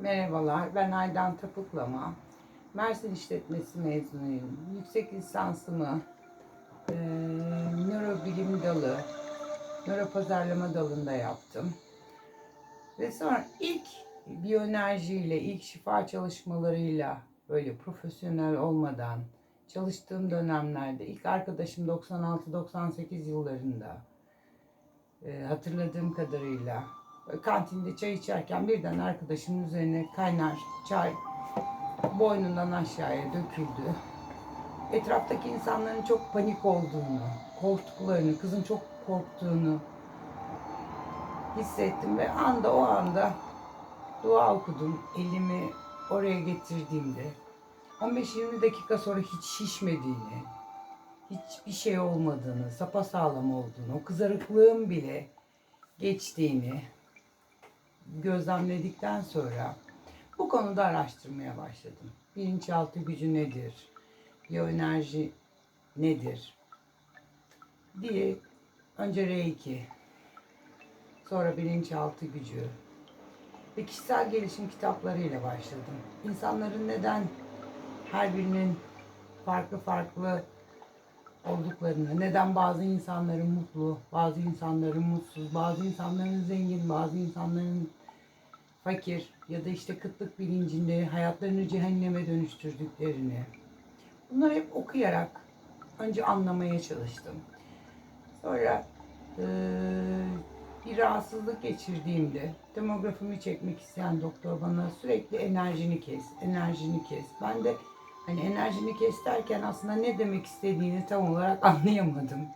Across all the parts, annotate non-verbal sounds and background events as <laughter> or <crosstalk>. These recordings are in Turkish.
Merhabalar, ben Aydan Tapuklama. Mersin İşletmesi mezunuyum. Yüksek lisansımı eee nörobilim dalı, nöropazarlama dalında yaptım. Ve sonra ilk biyoenerjiyle, ilk şifa çalışmalarıyla böyle profesyonel olmadan çalıştığım dönemlerde ilk arkadaşım 96-98 yıllarında eee, hatırladığım kadarıyla kantinde çay içerken birden arkadaşımın üzerine kaynar çay boynundan aşağıya döküldü. Etraftaki insanların çok panik olduğunu, korktuklarını, kızın çok korktuğunu hissettim ve anda o anda dua okudum. Elimi oraya getirdiğimde 15-20 dakika sonra hiç şişmediğini, hiçbir şey olmadığını, sapasağlam olduğunu, o kızarıklığın bile geçtiğini gözlemledikten sonra bu konuda araştırmaya başladım. Bilinçaltı gücü nedir? Biyoenerji nedir? diye önce Reiki, sonra bilinçaltı gücü ve kişisel gelişim kitaplarıyla başladım. İnsanların neden her birinin farklı farklı olduklarını, neden bazı insanların mutlu, bazı insanların mutsuz, bazı insanların zengin, bazı insanların fakir ya da işte kıtlık bilincinde hayatlarını cehenneme dönüştürdüklerini. Bunları hep okuyarak önce anlamaya çalıştım. Sonra eee, bir rahatsızlık geçirdiğimde demografimi çekmek isteyen doktor bana sürekli enerjini kes, enerjini kes. Ben de hani enerjini kes derken aslında ne demek istediğini tam olarak <laughs> anlayamadım.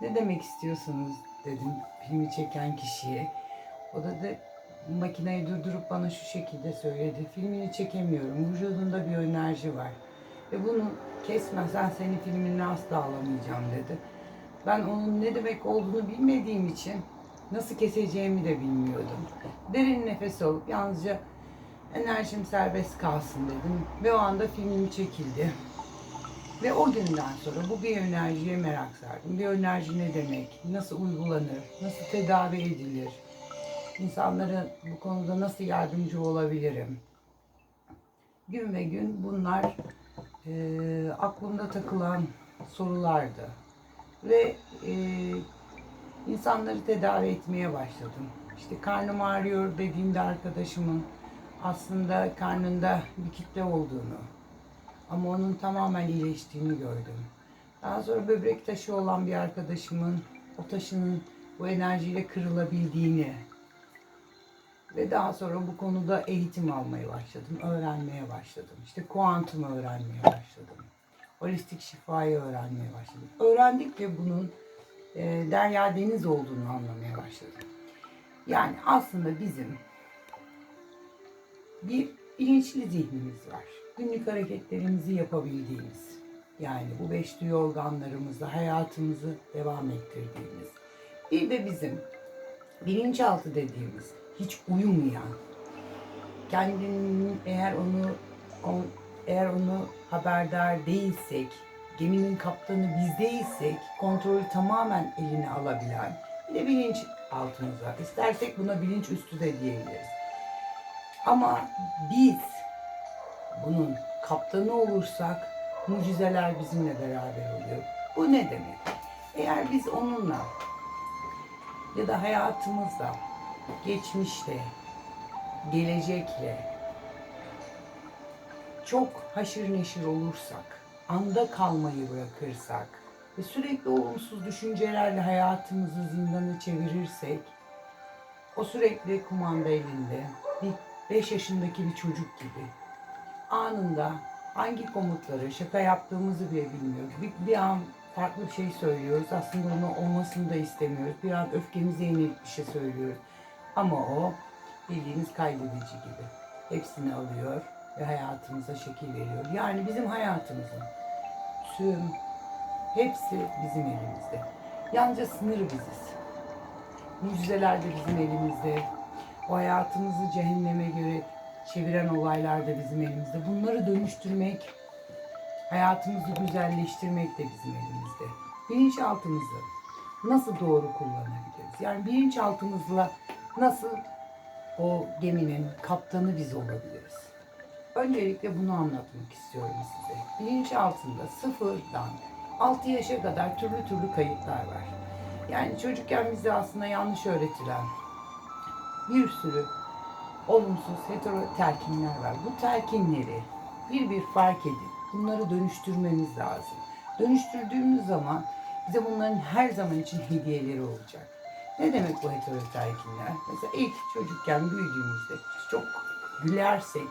Ne demek istiyorsunuz dedim filmi çeken kişiye. O da de makineyi durdurup bana şu şekilde söyledi. Filmini çekemiyorum. Vücudunda bir enerji var. Ve bunu kesmezsen senin filmini asla alamayacağım dedi. Ben onun ne demek olduğunu bilmediğim için nasıl keseceğimi de bilmiyordum. Derin nefes alıp yalnızca enerjim serbest kalsın dedim. Ve o anda filmim çekildi. Ve o günden sonra bu bir enerjiye merak sardım. Bir enerji ne demek? Nasıl uygulanır? Nasıl tedavi edilir? İnsanlara bu konuda nasıl yardımcı olabilirim? Gün ve gün bunlar eee, aklımda takılan sorulardı. Ve eee, insanları tedavi etmeye başladım. İşte karnım ağrıyor dediğimde arkadaşımın aslında karnında bir kitle olduğunu ama onun tamamen iyileştiğini gördüm. Daha sonra böbrek taşı olan bir arkadaşımın o taşının bu enerjiyle kırılabildiğini ve daha sonra bu konuda eğitim almaya başladım, öğrenmeye başladım. İşte kuantum öğrenmeye başladım. Holistik şifayı öğrenmeye başladım. Öğrendikçe bunun e, derya deniz olduğunu anlamaya başladım. Yani aslında bizim bir bilinçli zihnimiz var. Günlük hareketlerimizi yapabildiğimiz. Yani bu beş duyu organlarımızla hayatımızı devam ettirdiğimiz. Bir de bizim bilinçaltı dediğimiz hiç uyumayan, kendinin eğer onu eğer onu haberdar değilsek, geminin kaptanı biz değilsek kontrolü tamamen eline alabilen bir de bilinç altımız var. İstersek buna bilinç üstü de diyebiliriz. Ama biz bunun kaptanı olursak mucizeler bizimle beraber oluyor. Bu ne demek? Eğer biz onunla ya da hayatımızda, geçmişte, gelecekle çok haşır neşir olursak, anda kalmayı bırakırsak ve sürekli olumsuz düşüncelerle hayatımızı zindanı çevirirsek, o sürekli kumanda elinde, bir 5 yaşındaki bir çocuk gibi anında hangi komutları şaka yaptığımızı bile bilmiyoruz. Bir, bir an farklı bir şey söylüyoruz. Aslında onu olmasını da istemiyoruz. Bir an öfkemize yenilip bir şey söylüyoruz. Ama o bildiğiniz kaydedici gibi. Hepsini alıyor ve hayatımıza şekil veriyor. Yani bizim hayatımızın tüm hepsi bizim elimizde. Yalnızca sınır biziz. Mucizeler de bizim elimizde. O hayatımızı cehenneme göre çeviren olaylar da bizim elimizde. Bunları dönüştürmek, hayatımızı güzelleştirmek de bizim elimizde. Bilinçaltımızı nasıl doğru kullanabiliriz? Yani bilinçaltımızla nasıl o geminin kaptanı biz olabiliriz. Öncelikle bunu anlatmak istiyorum size. Bilinç altında sıfırdan 6 yaşa kadar türlü türlü kayıtlar var. Yani çocukken bize aslında yanlış öğretilen bir sürü olumsuz hetero telkinler var. Bu telkinleri bir bir fark edip bunları dönüştürmemiz lazım. Dönüştürdüğümüz zaman bize bunların her zaman için hediyeleri olacak. Ne demek bu hetero telkinler? Mesela ilk çocukken büyüdüğümüzde çok gülersek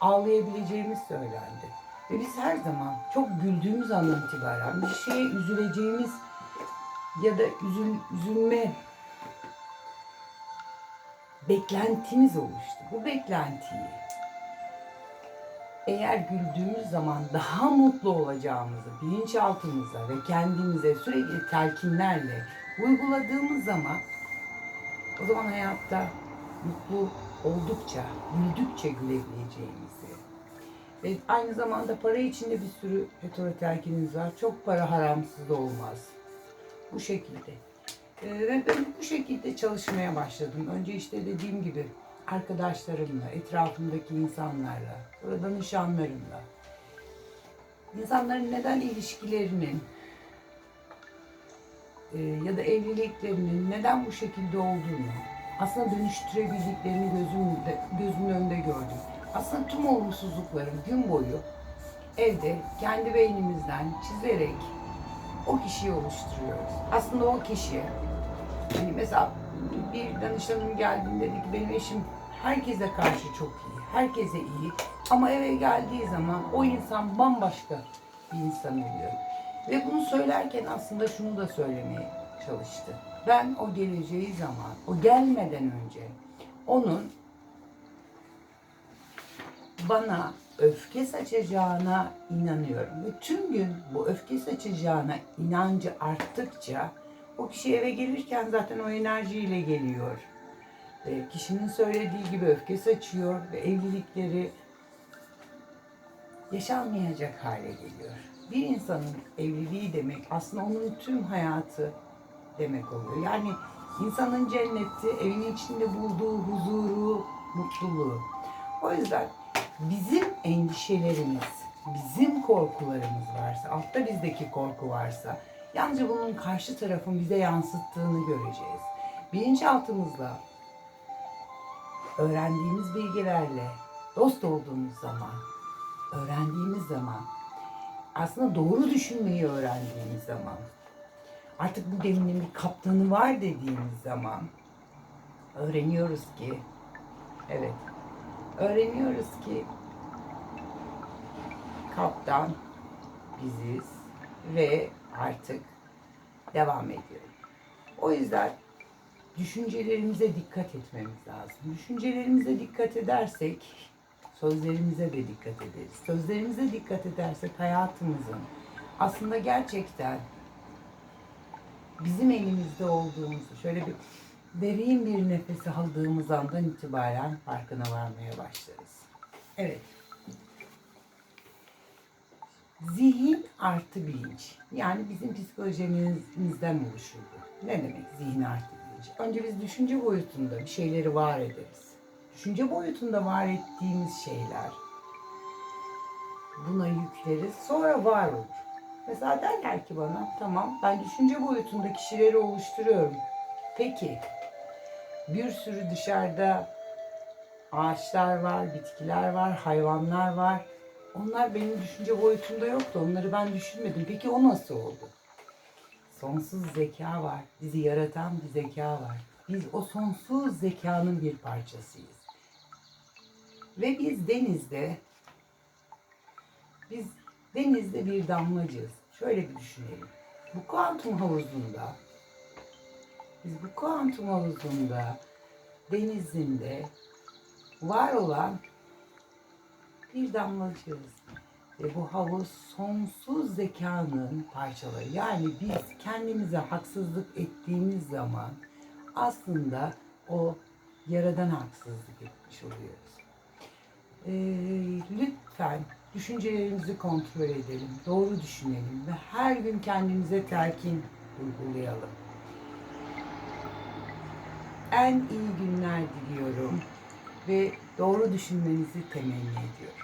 ağlayabileceğimiz söylendi. Ve biz her zaman çok güldüğümüz andan itibaren bir şeye üzüleceğimiz ya da üzül, üzülme beklentimiz oluştu. Bu beklentiyi eğer güldüğümüz zaman daha mutlu olacağımızı bilinçaltımıza ve kendimize sürekli telkinlerle uyguladığımız zaman o zaman hayatta mutlu oldukça, güldükçe gülebileceğimizi ve aynı zamanda para içinde bir sürü hetero telkininiz var. Çok para haramsız da olmaz. Bu şekilde. Ee, ve ben bu şekilde çalışmaya başladım. Önce işte dediğim gibi arkadaşlarımla, etrafımdaki insanlarla, sonra danışanlarımla. İnsanların neden ilişkilerinin e, ya da evliliklerinin neden bu şekilde olduğunu aslında dönüştürebildiklerini gözümde, gözümün önünde gördüm. Aslında tüm olumsuzlukların gün boyu evde kendi beynimizden çizerek o kişiyi oluşturuyoruz. Aslında o kişi hani mesela bir danışanım geldiğinde dedi ki benim eşim herkese karşı çok iyi, herkese iyi ama eve geldiği zaman o insan bambaşka bir insan oluyor. Ve bunu söylerken aslında şunu da söylemeye çalıştı. Ben o geleceği zaman, o gelmeden önce onun bana öfke saçacağına inanıyorum. Ve tüm gün bu öfke saçacağına inancı arttıkça o kişi eve gelirken zaten o enerjiyle geliyor. Ve kişinin söylediği gibi öfke saçıyor ve evlilikleri yaşanmayacak hale geliyor. Bir insanın evliliği demek aslında onun tüm hayatı demek oluyor. Yani insanın cenneti, evin içinde bulduğu huzuru, mutluluğu. O yüzden bizim endişelerimiz, bizim korkularımız varsa, altta bizdeki korku varsa, yalnızca bunun karşı tarafın bize yansıttığını göreceğiz. Bilinçaltımızla, öğrendiğimiz bilgilerle dost olduğumuz zaman, öğrendiğimiz zaman, aslında doğru düşünmeyi öğrendiğimiz zaman, artık bu geminin bir kaptanı var dediğimiz zaman öğreniyoruz ki, evet, öğreniyoruz ki kaptan biziz ve artık devam ediyor. O yüzden düşüncelerimize dikkat etmemiz lazım. Düşüncelerimize dikkat edersek sözlerimize de dikkat ederiz. Sözlerimize dikkat edersek hayatımızın aslında gerçekten bizim elimizde olduğumuzu şöyle bir derin bir nefes aldığımız andan itibaren farkına varmaya başlarız. Evet. Zihin artı bilinç. Yani bizim psikolojimizden oluşur bu. Ne demek zihin artı bilinç? Önce biz düşünce boyutunda bir şeyleri var ederiz. Düşünce boyutunda var ettiğimiz şeyler buna yükleriz. Sonra var olur. Mesela derler ki bana tamam ben düşünce boyutunda kişileri oluşturuyorum. Peki bir sürü dışarıda ağaçlar var, bitkiler var, hayvanlar var. Onlar benim düşünce boyutumda yoktu. Onları ben düşünmedim. Peki o nasıl oldu? Sonsuz zeka var. Bizi yaratan bir zeka var. Biz o sonsuz zekanın bir parçasıyız. Ve biz denizde biz denizde bir damlacığız. Şöyle bir düşünelim. Bu kuantum havuzunda biz bu kuantum havuzunda denizinde var olan bir damlacığız. Ve bu havuz sonsuz zekanın parçaları. Yani biz kendimize haksızlık ettiğimiz zaman aslında o yaradan haksızlık etmiş oluyoruz. Ee, lütfen düşüncelerimizi kontrol edelim, doğru düşünelim ve her gün kendimize telkin uygulayalım. en iyi günler diliyorum ve doğru düşünmenizi temenni ediyorum.